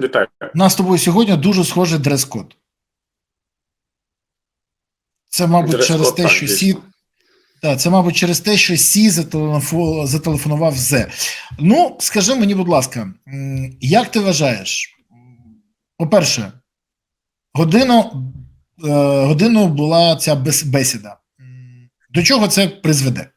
Вітаю. У нас з тобою сьогодні дуже схожий дрес-код. Це, мабуть, Дрес-код, через те, що. Сі. Так, це, мабуть, через те, що Сі зателефонував Зе. Ну, скажи мені, будь ласка, як ти вважаєш? По-перше, годину, е, годину була ця бесіда. До чого це призведе?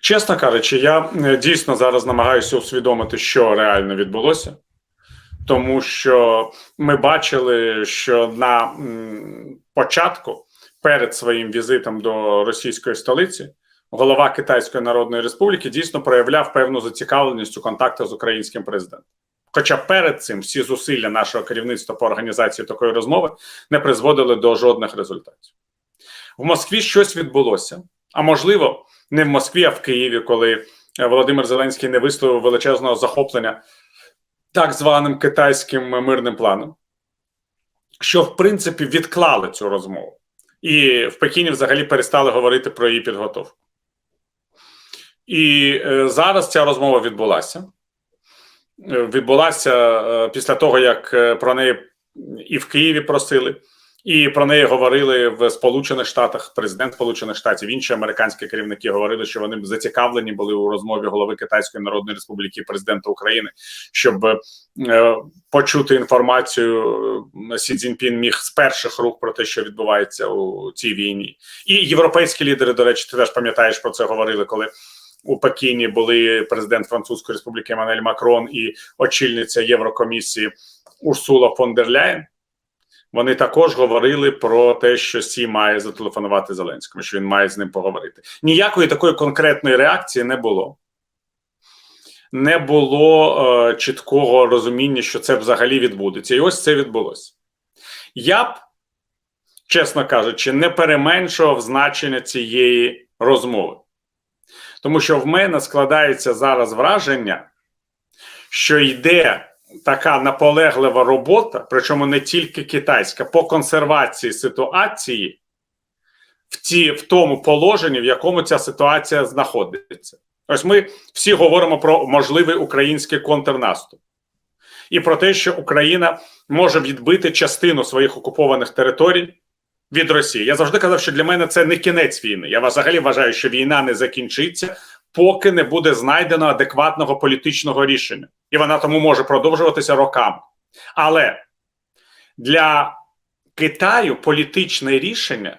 Чесно кажучи, я е, дійсно зараз намагаюся усвідомити, що реально відбулося, тому що ми бачили, що на початку, перед своїм візитом до російської столиці, голова Китайської Народної Республіки дійсно проявляв певну зацікавленість у контактах з українським президентом. Хоча перед цим всі зусилля нашого керівництва по організації такої розмови не призводили до жодних результатів. В Москві щось відбулося, а можливо, не в Москві, а в Києві, коли е, Володимир Зеленський не висловив величезного захоплення так званим китайським мирним планом, що в принципі відклали цю розмову. І в Пекіні взагалі перестали говорити про її підготовку. І е, зараз ця розмова відбулася. Е, Відбулася після того, як про неї і в Києві просили, і про неї говорили в Сполучених Штатах, президент Сполучених Штатів, інші американські керівники говорили, що вони зацікавлені були у розмові голови Китайської Народної Республіки президента України, щоб е, почути інформацію. е, Сі Цзіньпін міг з перших рук про те, що відбувається у цій війні, і європейські лідери, до речі, ти теж пам'ятаєш про це говорили, коли. У Пекіні були президент Французької Республіки Еммануель Макрон і очільниця Єврокомісії Урсула фон дер Ляєн. Вони також говорили про те, що Сі має зателефонувати Зеленському, що він має з ним поговорити. Ніякої такої конкретної реакції не було. Не було е, чіткого розуміння, що це взагалі відбудеться. І ось це відбулося. Я б, чесно кажучи, не переменшував значення цієї розмови. Тому що в мене складається зараз враження, що йде така наполеглива робота, причому не тільки китайська, по консервації ситуації в, ті, в тому положенні, в якому ця ситуація знаходиться. Ось ми всі говоримо про можливий український контрнаступ і про те, що Україна може відбити частину своїх окупованих територій від Росії. Я завжди казав, що для мене це не кінець війни. Я взагалі вважаю, що війна не закінчиться, поки не буде знайдено адекватного політичного рішення, і вона тому може продовжуватися роками. Але для Китаю політичне рішення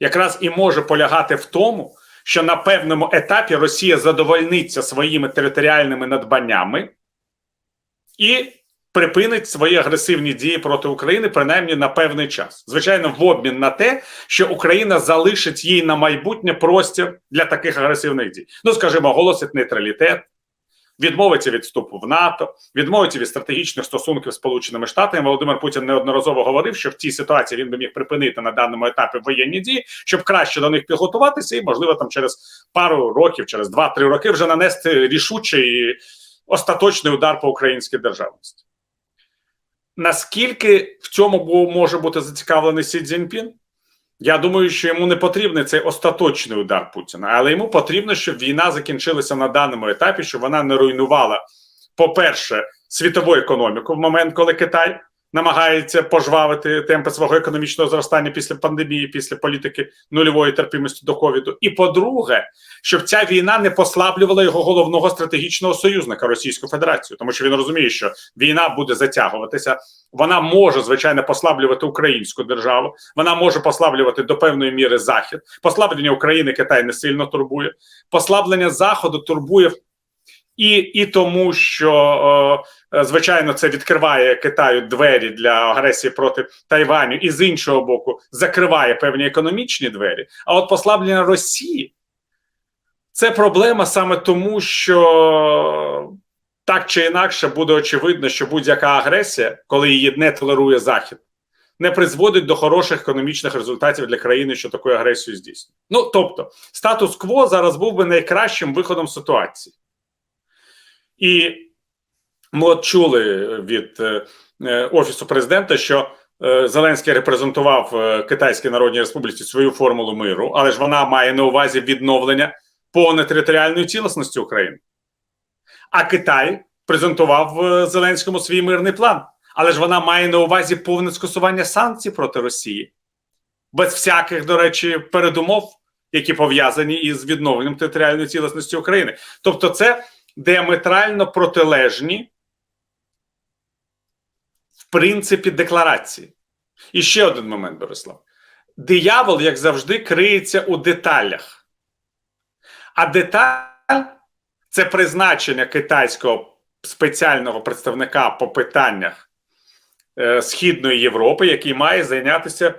якраз і може полягати в тому, що на певному етапі Росія задовольниться своїми територіальними надбаннями і припинить свої агресивні дії проти України принаймні на певний час. Звичайно, в обмін на те, що Україна залишить їй на майбутнє простір для таких агресивних дій. Ну, скажімо, оголосить нейтралітет, відмовиться від вступу в НАТО, відмовиться від стратегічних стосунків з Сполученими Штатами. Володимир Путін неодноразово говорив, що в цій ситуації він би міг припинити на даному етапі воєнні дії, щоб краще до них підготуватися, і можливо там через пару років, через 2-3 роки вже нанести рішучий і остаточний удар по українській державності. Наскільки в цьому може бути зацікавлений Сі Цзіньпін? Я думаю, що йому не потрібний цей остаточний удар Путіна, але йому потрібно, щоб війна закінчилася на даному етапі, щоб вона не руйнувала, по-перше, світову економіку в момент, коли Китай намагається пожвавити темпи свого економічного зростання після пандемії, після політики нульової терпімості до ковіду. І по-друге, щоб ця війна не послаблювала його головного стратегічного союзника Російську Федерацію, тому що він розуміє, що війна буде затягуватися. Вона може звичайно послаблювати українську державу. Вона може послаблювати до певної міри захід. Послаблення України Китай не сильно турбує. Послаблення заходу турбує і, і тому, що е, звичайно це відкриває Китаю двері для агресії проти Тайваню, і з іншого боку закриває певні економічні двері. А от послаблення Росії це проблема саме тому, що так чи інакше буде очевидно, що будь-яка агресія, коли її не толерує Захід, не призводить до хороших економічних результатів для країни, що таку агресію здійснює. Ну тобто, статус-кво зараз був би найкращим виходом ситуації. І ми от чули від е, е, офісу президента, що е, Зеленський репрезентував Китайській Народній Республіці свою формулу миру, але ж вона має на увазі відновлення повної територіальної цілісності України. А Китай презентував Зеленському свій мирний план. Але ж вона має на увазі повне скасування санкцій проти Росії, без всяких, до речі, передумов, які пов'язані із відновленням територіальної цілісності України. Тобто, це діаметрально протилежні, в принципі, декларації. І ще один момент, Борислав. Диявол, як завжди, криється у деталях. А деталь це призначення китайського спеціального представника по питаннях е, Східної Європи, який має зайнятися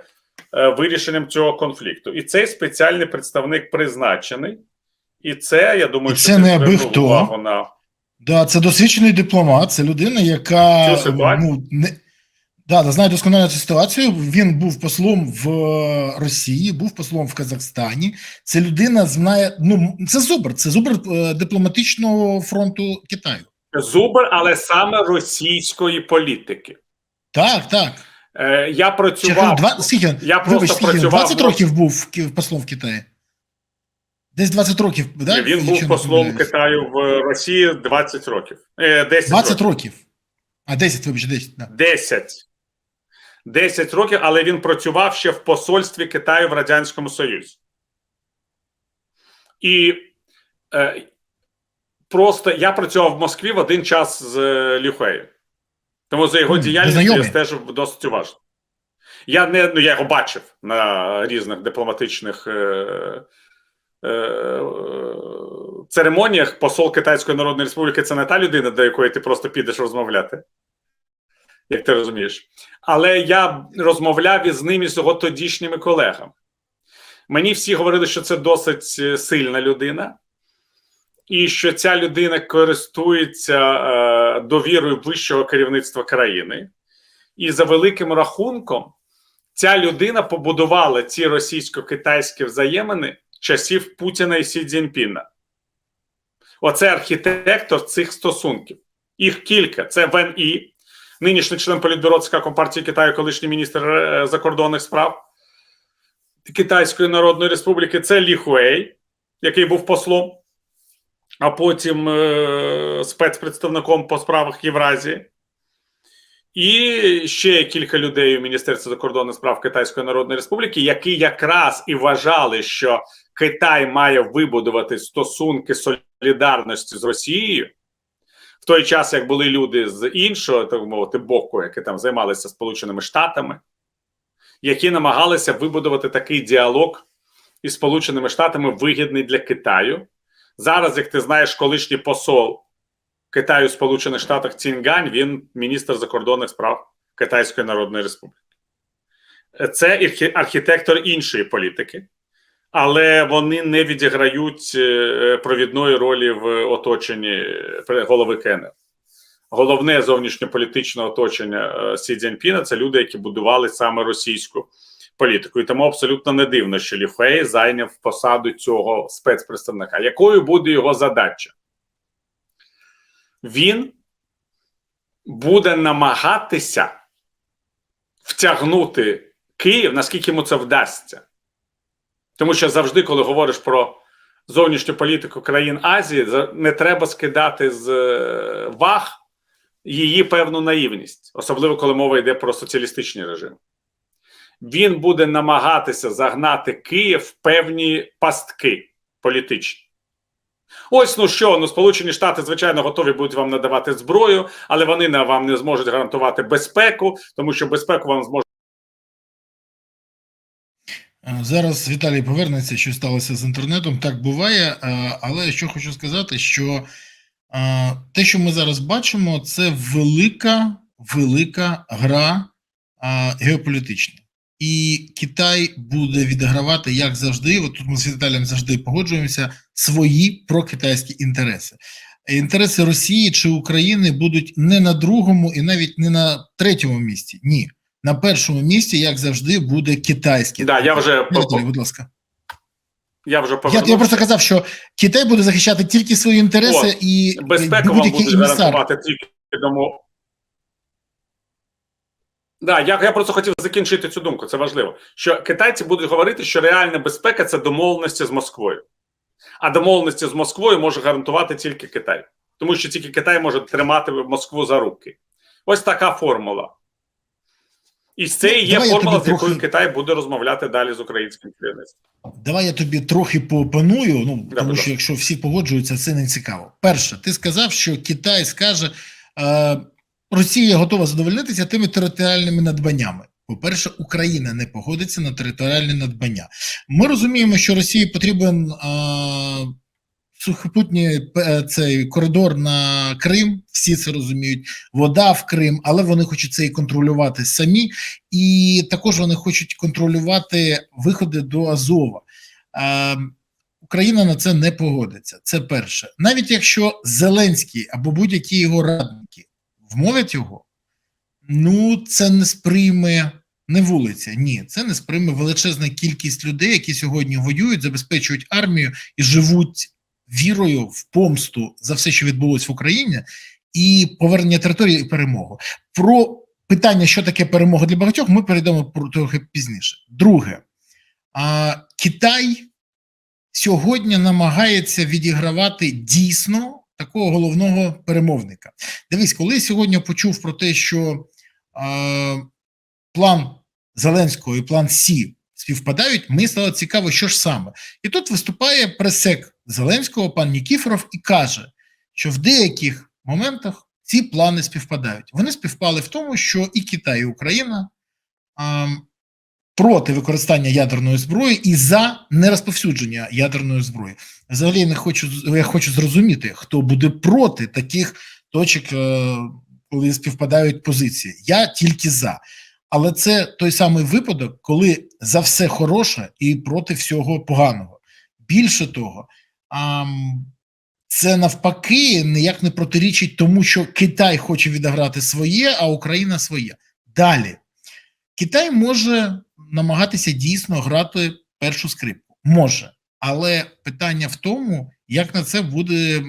е, вирішенням цього конфлікту. І цей спеціальний представник призначений. І це, я думаю, І що це не аби хто. увагу на Да, це досвідчений дипломат, це людина, яка ну, не, да, да, знає досконально цю ситуацію. Він був послом в е, Росії, був послом в Казахстані. Це людина знає. Ну це зубр, це зубр е, дипломатичного фронту Китаю. зубр, але саме російської політики. Так, так. Е, я Чи, працював. два, скільки, Я просто скільки, працював 20 років був послом в Китаї. Десь 20 років, да? Він був послом? Китаю в Росії 20 років. Е, 10 20 років. років. А 10, вибач, 10, да. 10. 10 років, але він працював ще в посольстві Китаю в Радянському Союзі. І е, просто я працював в Москві в один час з е, Люхеєм. Тому за його діяльністю я стежив досить уважно. Я не ну я його бачив на різних дипломатичних е, е, церемоніях. Посол Китайської Народної Республіки це не та людина, до якої ти просто підеш розмовляти. Як ти розумієш. Але я розмовляв із ним і з його тодішніми колегами. Мені всі говорили, що це досить е, сильна людина, і що ця людина користується е, довірою вищого керівництва країни. І за великим рахунком, ця людина побудувала ці російсько-китайські взаємини часів Путіна і Сі Цзіньпіна. Оце архітектор цих стосунків. Їх кілька. Це Вен І, нинішній член політбюро ЦК Компартії Китаю, колишній міністр е, закордонних справ Китайської Народної Республіки. Це Лі Хуей, який був послом, а потім е, спецпредставником по справах Євразії. І ще кілька людей у Міністерстві закордонних справ Китайської Народної Республіки, які якраз і вважали, що Китай має вибудувати стосунки солідарності з Росією. В той час, як були люди з іншого, так мовити, боку, які там займалися Сполученими Штатами, які намагалися вибудувати такий діалог із Сполученими Штатами, вигідний для Китаю. Зараз, як ти знаєш, колишній посол Китаю в Сполучених Штатах Ціньгань, він міністр закордонних справ Китайської Народної Республіки. Це архітектор іншої політики, але вони не відіграють е, провідної ролі в оточенні е, голови КНР. Головне зовнішньополітичне оточення е, Сі Цзіньпіна – це люди, які будували саме російську політику. І тому абсолютно не дивно, що Лі Хуей зайняв посаду цього спецпредставника. Якою буде його задача? Він буде намагатися втягнути Київ, наскільки йому це вдасться. Тому що завжди, коли говориш про зовнішню політику країн Азії, не треба скидати з е, ваг її певну наївність, особливо коли мова йде про соціалістичні режими. Він буде намагатися загнати Київ в певні пастки політичні. Ось ну що, ну Сполучені Штати, звичайно, готові будуть вам надавати зброю, але вони вам не зможуть гарантувати безпеку, тому що безпеку вам зможуть. Е, Зараз Віталій повернеться, що сталося з інтернетом. Так буває, е, але що хочу сказати, що е, те, що ми зараз бачимо, це велика, велика гра геополітична. І Китай буде відігравати, як завжди, от тут ми з Віталієм завжди погоджуємося, свої прокитайські інтереси. Інтереси Росії чи України будуть не на другому і навіть не на третьому місці. Ні. На першому місці, як завжди, буде китайський. Да, я вже Віталій, будь ласка. я вже Я, я просто казав, що Китай буде захищати тільки свої інтереси От, і безпеку вам емісар. гарантувати тільки тому. Да, я, я просто хотів закінчити цю думку. Це важливо. Що китайці будуть говорити, що реальна безпека це домовленості з Москвою. А домовленості з Москвою може гарантувати тільки Китай. тому що тільки Китай може тримати Москву за руки. Ось така формула. І це і є Давай формула, з якою трохи- Китай буде розмовляти далі з українським керівництвом. Давай я тобі трохи поопоную, ну Да, тому що якщо всі погоджуються, це не цікаво. Перше, ти сказав, що Китай скаже, е, Росія готова задовольнитися тими територіальними надбаннями. По-перше, Україна не погодиться на територіальні надбання. Ми розуміємо, що Росії потрібен е, сухопутній е, цей коридор на Крим. Всі це розуміють. Вода в Крим, але вони хочуть це і контролювати самі, і також вони хочуть контролювати виходи до Азова. Е, Україна на це не погодиться. Це перше. Навіть якщо Зеленський або будь-які його радники вмовлять його, ну це не сприйме не вулиця. Ні, це не сприйме величезна кількість людей, які сьогодні воюють, забезпечують армію і живуть вірою в помсту за все, що відбулось в Україні, і повернення території і перемогу. Про питання, що таке перемога для багатьох, ми перейдемо трохи пізніше. Друге, а, Китай сьогодні намагається відігравати дійсно такого головного перемовника. Дивись, коли сьогодні почув про те, що е, план Зеленського і план Сі співпадають, мені стало цікаво, що ж саме. І тут виступає пресек Зеленського, пан Нікіфоров, і каже, що в деяких моментах ці плани співпадають. Вони співпали в тому, що і Китай, і Україна е, проти використання ядерної зброї і за нерозповсюдження ядерної зброї. Взагалі не хочу я хочу зрозуміти, хто буде проти таких точок, е, коли співпадають позиції. Я тільки за. Але це той самий випадок, коли за все хороше і проти всього поганого. Більше того, це навпаки ніяк не протирічить тому, що Китай хоче відіграти своє, а Україна своє. Далі Китай може намагатися дійсно грати першу скрипку. Може, але питання в тому, як на це буде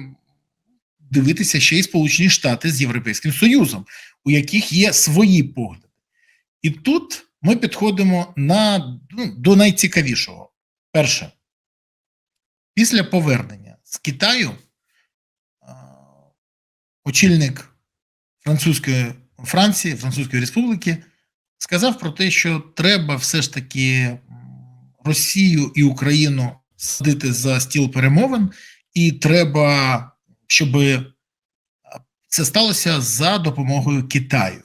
дивитися ще й Сполучені Штати з Європейським Союзом, у яких є свої погляди. І тут ми підходимо на, ну, до найцікавішого. Перше, після повернення з Китаю очільник французької Франції, Французької Республіки сказав про те, що треба все ж таки Росію і Україну садити за стіл перемовин, і треба, щоб це сталося за допомогою Китаю.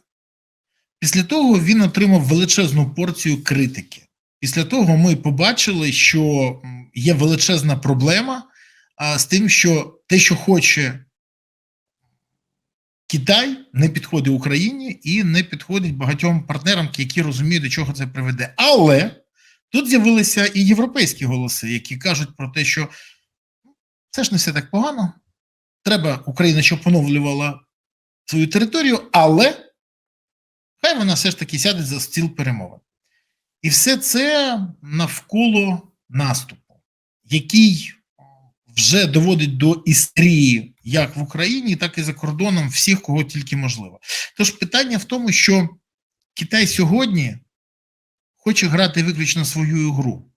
Після того він отримав величезну порцію критики. Після того ми побачили, що є величезна проблема а, з тим, що те, що хоче Китай, не підходить Україні і не підходить багатьом партнерам, які розуміють, до чого це приведе. Але тут з'явилися і європейські голоси, які кажуть про те, що це ж не все так погано. Треба Україна, щоб поновлювала свою територію, але хай вона все ж таки сяде за стіл перемовин. І все це навколо наступу, який вже доводить до істерії як в Україні, так і за кордоном всіх, кого тільки можливо. Тож питання в тому, що Китай сьогодні хоче грати виключно свою гру,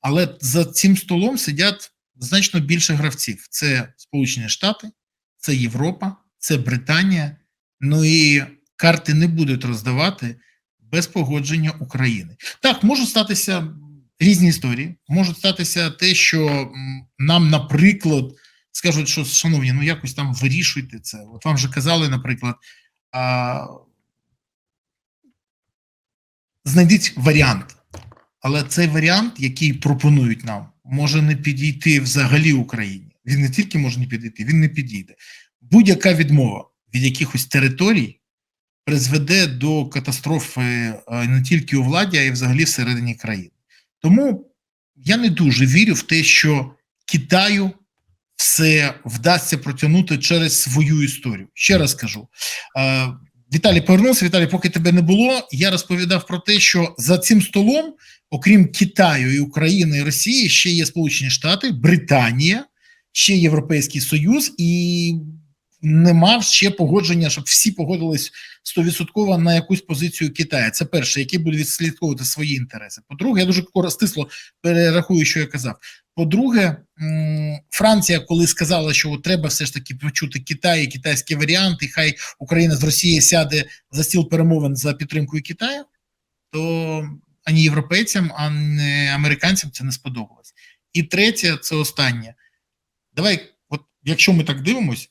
але за цим столом сидять значно більше гравців: це Сполучені Штати, це Європа, це Британія. Ну і карти не будуть роздавати без погодження України. Так, можуть статися різні історії. Можуть статися те, що нам, наприклад, скажуть, що шановні, ну якось там вирішуйте це. От вам вже казали, наприклад, а, знайдіть варіант. Але цей варіант, який пропонують нам, може не підійти взагалі Україні. Він не тільки може не підійти, він не підійде. Будь-яка відмова від якихось територій призведе до катастрофи е, не тільки у владі, а й взагалі всередині країни. Тому я не дуже вірю в те, що Китаю все вдасться протягнути через свою історію. Ще раз кажу. е, Віталій повернувся. Віталій, поки тебе не було, я розповідав про те, що за цим столом, окрім Китаю і України і Росії, ще є Сполучені Штати, Британія, ще Європейський Союз, і нема ще погодження, щоб всі погодились стовідсотково на якусь позицію Китаю. Це перше, який буде відслідковувати свої інтереси. По-друге, я дуже коростисло перерахую, що я казав. По-друге, Франція, коли сказала, що треба все ж таки почути Китай, і китайський варіант, і хай Україна з Росії сяде за стіл перемовин за підтримкою Китаю, то ані європейцям, ані американцям це не сподобалось. І третє, це останнє. Давай, от якщо ми так дивимось,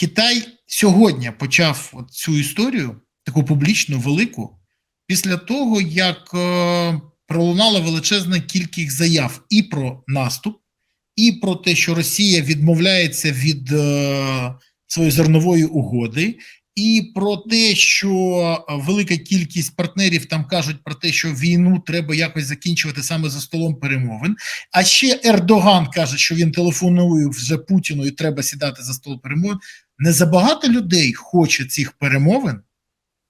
Китай сьогодні почав цю історію, таку публічну, велику, після того, як е, пролунала величезна кількість заяв і про наступ, і про те, що Росія відмовляється від е, своєї зернової угоди, і про те, що велика кількість партнерів там кажуть про те, що війну треба якось закінчувати саме за столом перемовин. А ще Ердоган каже, що він телефонує вже Путіну і треба сідати за стол перемовин. Не забагато людей хоче цих перемовин,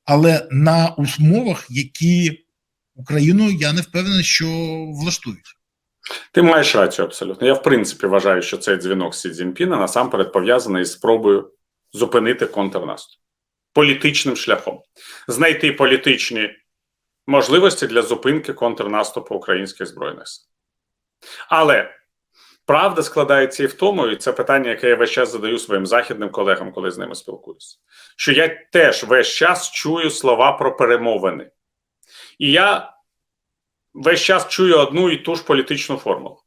але на умовах, які Україну я не впевнений, що влаштують. Ти маєш рацію абсолютно. Я в принципі вважаю, що цей дзвінок Сі Цзіньпіна насамперед пов'язаний з спробою зупинити контрнаступ політичним шляхом, знайти політичні можливості для зупинки контрнаступу українських збройних сил. Але правда складається і в тому, і це питання, яке я весь час задаю своїм західним колегам, коли з ними спілкуюся, що я теж весь час чую слова про перемовини. І я весь час чую одну і ту ж політичну формулу.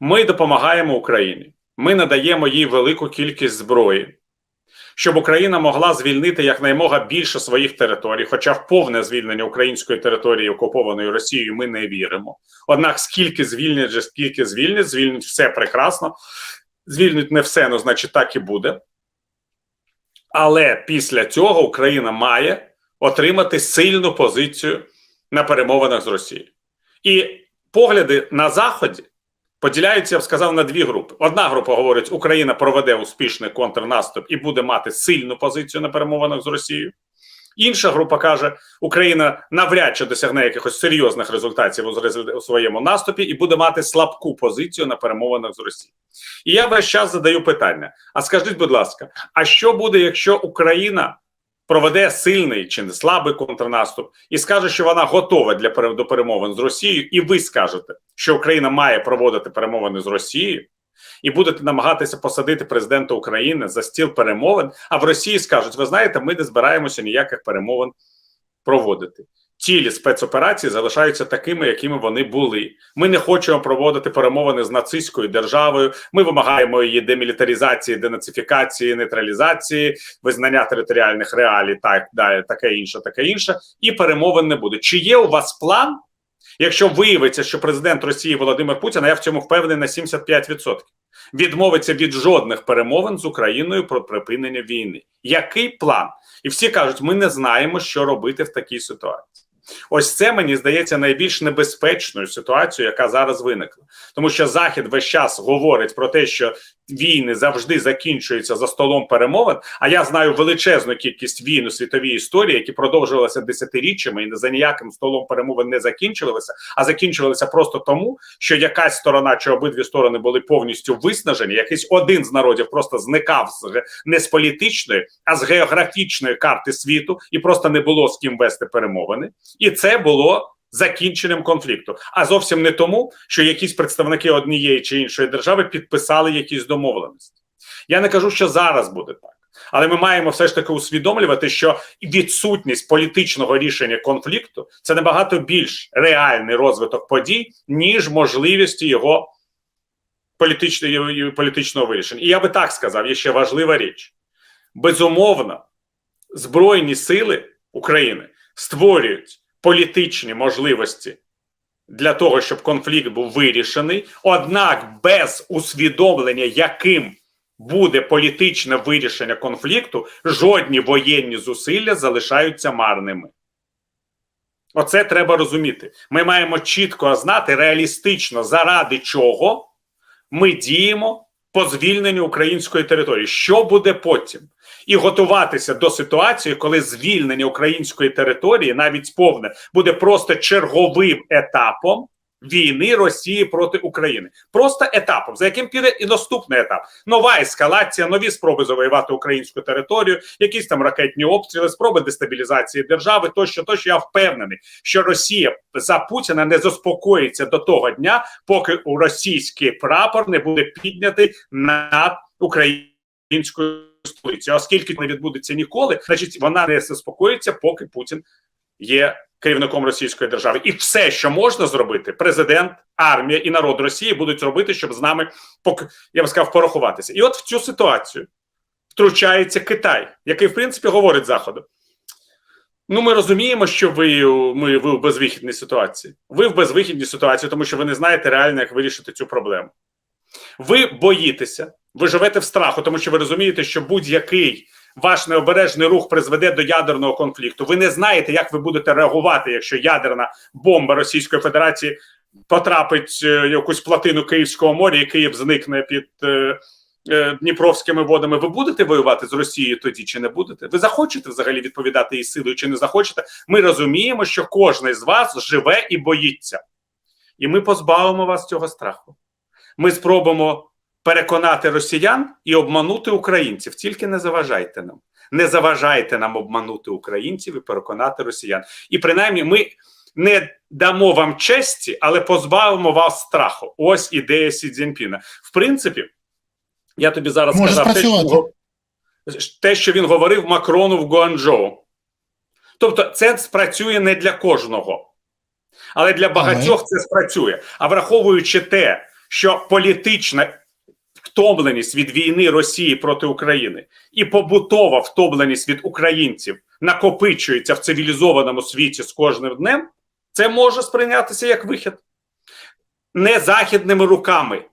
Ми допомагаємо Україні, ми надаємо їй велику кількість зброї, щоб Україна могла звільнити якнаймога більше своїх територій, хоча в повне звільнення української території, окупованої Росією, ми не віримо. Однак, скільки звільнять, же скільки звільнять, звільнять все прекрасно. Звільнять не все, ну значить, так і буде. Але після цього Україна має отримати сильну позицію на перемовинах з Росією. І погляди на Заході поділяються, я б сказав, на дві групи. Одна група говорить, Україна проведе успішний контрнаступ і буде мати сильну позицію на перемовинах з Росією. Інша група каже, Україна навряд чи досягне якихось серйозних результатів у своєму наступі і буде мати слабку позицію на перемовинах з Росією. І я весь час задаю питання: а скажіть, будь ласка, а що буде, якщо Україна проведе сильний чи не слабий контрнаступ і скаже, що вона готова для до перемовин з Росією, і ви скажете, що Україна має проводити перемовини з Росією, і будете намагатися посадити президента України за стіл перемовин. А в Росії скажуть: ви знаєте, ми не збираємося ніяких перемовин проводити. Тілі спецоперації залишаються такими, якими вони були. Ми не хочемо проводити перемовини з нацистською державою. Ми вимагаємо її демілітаризації, денацифікації, нейтралізації, визнання територіальних реалій, так далі, таке інше, таке інше, і перемовин не буде. Чи є у вас план? Якщо виявиться, що президент Росії Володимир Путін, а я в цьому впевнений на 75%, відмовиться від жодних перемовин з Україною про припинення війни. Який план? І всі кажуть, ми не знаємо, що робити в такій ситуації. Ось це мені здається найбільш небезпечною ситуацією, яка зараз виникла, тому що Захід весь час говорить про те, що війни завжди закінчуються за столом перемовин. А я знаю величезну кількість війн у світовій історії, які продовжувалися десятиріччями і за ніяким столом перемовин не закінчувалися, а закінчувалися просто тому, що якась сторона чи обидві сторони були повністю виснажені. Якийсь один з народів просто зникав з не з політичної, а з географічної карти світу, і просто не було з ким вести перемовини, і це було. Закінченням конфлікту, а зовсім не тому, що якісь представники однієї чи іншої держави підписали якісь домовленості. Я не кажу, що зараз буде так, але ми маємо все ж таки усвідомлювати, що відсутність політичного рішення конфлікту це набагато більш реальний розвиток подій, ніж можливості його політичного, політичного вирішення. І я би так сказав, є ще важлива річ: безумовно, збройні сили України створюють політичні можливості для того, щоб конфлікт був вирішений, однак без усвідомлення, яким буде політичне вирішення конфлікту, жодні воєнні зусилля залишаються марними. Оце треба розуміти. Ми маємо чітко знати реалістично, заради чого ми діємо по звільненню української території. Що буде потім? І готуватися до ситуації, коли звільнення української території, навіть повне, буде просто черговим етапом війни Росії проти України. Просто етапом, за яким піде і наступний етап. Нова ескалація, нові спроби завоювати українську територію, якісь там ракетні обстріли, спроби дестабілізації держави. Тощо, тощо я впевнений, що Росія за Путіна не заспокоїться до того дня, поки у російський прапор не буде піднятий над українською столицею. Оскільки не відбудеться ніколи, значить вона не заспокоїться, поки Путін є керівником російської держави, і все, що можна зробити, президент, армія і народ Росії будуть робити, щоб з нами поки я б сказав порахуватися. І от в цю ситуацію втручається Китай, який в принципі говорить заходу. Ну, ми розуміємо, що ви, ми, ви в безвихідній ситуації. Ви в безвихідній ситуації, тому що ви не знаєте реально, як вирішити цю проблему. Ви боїтеся, ви живете в страху, тому що ви розумієте, що будь-який ваш необережний рух призведе до ядерного конфлікту. Ви не знаєте, як ви будете реагувати, якщо ядерна бомба Російської Федерації потрапить е, якусь плотину Київського моря, і Київ зникне під е, е, Дніпровськими водами. Ви будете воювати з Росією тоді чи не будете? Ви захочете взагалі відповідати її силою чи не захочете? Ми розуміємо, що кожен з вас живе і боїться, і ми позбавимо вас цього страху. Ми спробуємо переконати росіян і обманути українців. Тільки не заважайте нам. Не заважайте нам обманути українців і переконати росіян. І принаймні ми не дамо вам честі, але позбавимо вас страху. Ось ідея Сі Цзіньпіна. В принципі, я тобі зараз Може сказав те що, він те, що він говорив Макрону в Гуанчжоу. Тобто, це спрацює не для кожного, але для багатьох це спрацює. А враховуючи те, що політична втомленість від війни Росії проти України і побутова втомленість від українців накопичується в цивілізованому світі з кожним днем, це може сприйнятися як вихід не західними руками.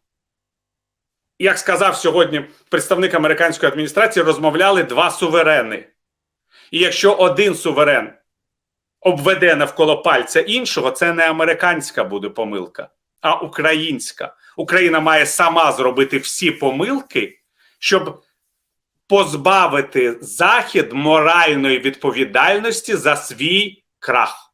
Як сказав сьогодні представник американської адміністрації, розмовляли два суверени. І якщо один суверен обведе навколо пальця іншого, це не американська буде помилка, а українська. Україна має сама зробити всі помилки, щоб позбавити Захід моральної відповідальності за свій крах.